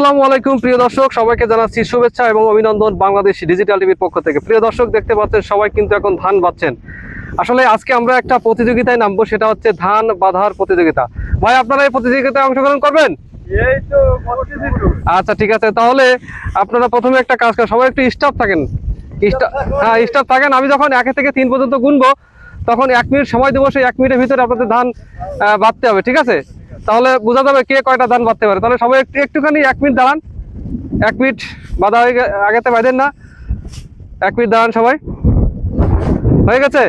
আসসালামু আলাইকুম প্রিয় দর্শক। সবাইকে জানাচ্ছি শুভেচ্ছা এবং অভিনন্দন বাংলাদেশ ডিজিটাল টিভির পক্ষ থেকে। প্রিয় দর্শক দেখতে পাচ্ছেন সবাই কিন্তু এখন ধান বাচ্ছেন আসলে আজকে আমরা একটা প্রতিযোগিতায় নামবো সেটা হচ্ছে ধান বাঁধার প্রতিযোগিতা। ভাই আপনারা এই প্রতিযোগিতায় অংশগ্রহণ করবেন? এই তো। আচ্ছা ঠিক আছে। তাহলে আপনারা প্রথমে একটা কাজ করেন সবাই একটু স্টাফ থাকেন। হ্যাঁ স্টাফ থাকেন। আমি যখন একে থেকে তিন পর্যন্ত গুনবো তখন এক মিনিট সময় দেবো সেই এক মিনিটের ভিতরে আপনাদের ধান বাঁধতে হবে ঠিক আছে? তাহলে বোঝা যাবে কে কয়টা ধান বাঁধতে পারে। তাহলে সবাই একটু একটুখানি এক মিনিট দাঁড়ান। এক মিনিট বাঁধা হয়ে আগেতে বাঁধেন না। এক মিনিট দাঁড়ান সবাই। হয়ে গেছে?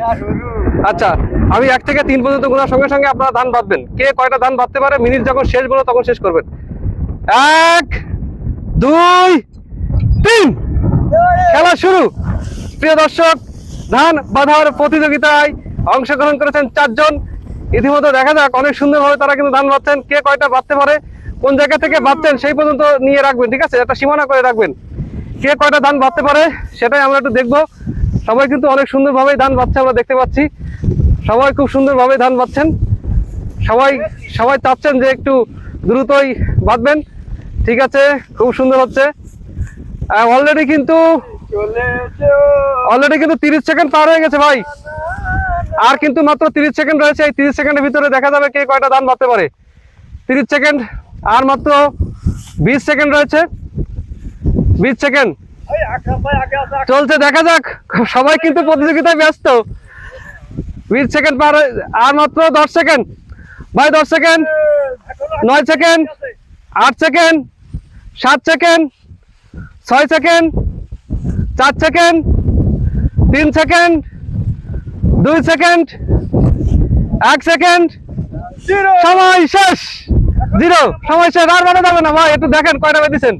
আচ্ছা আমি এক থেকে তিন পর্যন্ত গোনার সঙ্গে সঙ্গে আপনারা ধান বাঁধবেন। কে কয়টা ধান বাঁধতে পারে? মিনিট যখন শেষ বলো, তখন শেষ করবেন। এক, দুই, তিন! খেলা শুরু! প্রিয় দর্শক, ধান বাঁধার প্রতিযোগিতায় অংশগ্রহণ করেছেন চারজন। ইতিমধ্যে দেখা যাক অনেক সুন্দরভাবে তারা কিন্তু ধান বাঁধছেন কে কয়টা বাঁধতে পারে কোন জায়গা থেকে বাঁধছেন সেই পর্যন্ত নিয়ে রাখবেন ঠিক আছে? একটা সীমানা করে রাখবেন। কে কয়টা ধান বাঁধতে পারে সেটাই আমরা একটু দেখব। সবাই কিন্তু অনেক সুন্দরভাবে ধান বাঁধছে আমরা দেখতে পাচ্ছি। সবাই খুব সুন্দরভাবে ধান বাঁধছেন সবাই সবাই চাচ্ছেন যে একটু দ্রুতই বাঁধবেন ঠিক আছে খুব সুন্দর হচ্ছে। অলরেডি কিন্তু অলরেডি কিন্তু তিরিশ সেকেন্ড পার হয়ে গেছে ভাই। আর কিন্তু মাত্র তিরিশ সেকেন্ড রয়েছে। এই তিরিশ সেকেন্ডের ভিতরে দেখা যাবে কে কয়টা ধান বাঁধতে পারে। তিরিশ সেকেন্ড আর মাত্র বিশ সেকেন্ড রয়েছে। বিশ সেকেন্ড। চলছে, দেখা যাক। সবাই কিন্তু প্রতিযোগিতায় ব্যস্ত। বিশ সেকেন্ড পার আর মাত্র দশ সেকেন্ড। ভাই, দশ সেকেন্ড। নয় সেকেন্ড। আট সেকেন্ড। সাত সেকেন্ড। ছয় সেকেন্ড। চার সেকেন্ড। তিন সেকেন্ড। দুই সেকেন্ড এক সেকেন্ড। সময় শেষ। জিরো। সময় শেষ। আর বাড়া যাবে না। ভাই একটু দেখেন কয়টা বেঁধেছেন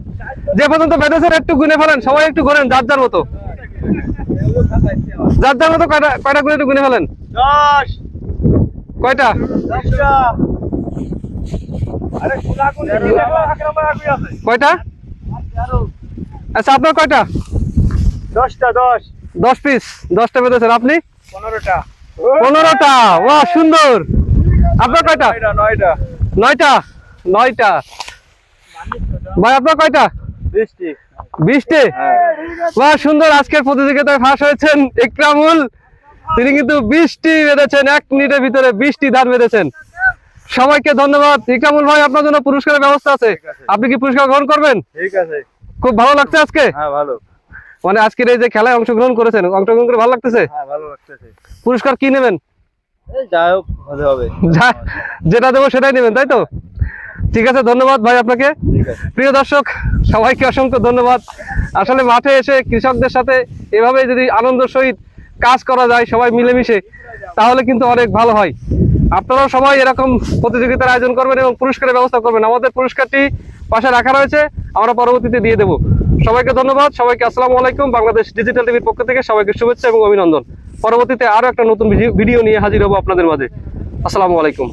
যে পর্যন্ত বেঁধেছেন একটু গুনে ফেলেন। সবাই একটু গুনেন যার যার মতো। যার যার মতো কয়টা কয়টা গুনে একটু গুনে ফেলেন? কয়টা। কয়টা? আচ্ছা আপনার কয়টা? দশটা দশ। দশ পিস দশটা বেঁধেছেন। আপনি? পনেরোটা। পনেরোটা ওয়া সুন্দর। আপনার কয়টা? নয়টা নয়টা। ভাই আপনার কয়টা? বৃষ্টি। বিশটি বা সুন্দর। আজকের প্রতিযোগিতায় ফাঁস হয়েছেন ইকরামুল। তিনি কিন্তু বিশটি বেঁধেছেন এক মিনিটের ভিতরে বিশটি ধান বেঁধেছেন। সবাইকে ধন্যবাদ। ইকরামুল ভাই আপনার জন্য পুরস্কারের ব্যবস্থা আছে। আছে। আপনি কি পুরস্কার গ্রহণ করবেন? ঠিক আছে। খুব ভালো লাগছে আজকে? হ্যাঁ ভালো। মানে আজকের এই যে খেলায় অংশগ্রহণ করেছেন অংশগ্রহণ করে ভালো লাগতেছে? হ্যাঁ ভালো লাগতেছে। পুরস্কার কি নেবেন? যেটা দেবো সেটাই নেবেন তাই তো? ঠিক আছে ধন্যবাদ ভাই আপনাকে। প্রিয় দর্শক সবাইকে অসংখ্য ধন্যবাদ। আসলে মাঠে এসে কৃষকদের সাথে এভাবে যদি আনন্দ সহিত কাজ করা যায় সবাই মিলেমিশে তাহলে কিন্তু অনেক ভালো হয়। আপনারাও সবাই এরকম প্রতিযোগিতার আয়োজন করবেন এবং পুরস্কারের ব্যবস্থা করবেন। আমাদের পুরস্কারটি পাশে রাখা রয়েছে আমরা পরবর্তীতে দিয়ে দেবো। সবাইকে ধন্যবাদ। সবাইকে আসসালামু আলাইকুম। বাংলাদেশ ডিজিটাল টিভির পক্ষ থেকে সবাইকে শুভেচ্ছা এবং অভিনন্দন। পরবর্তীতে আরও একটা নতুন ভিডিও- নিয়ে হাজির হব আপনাদের মাঝে। আসসালামু আলাইকুম।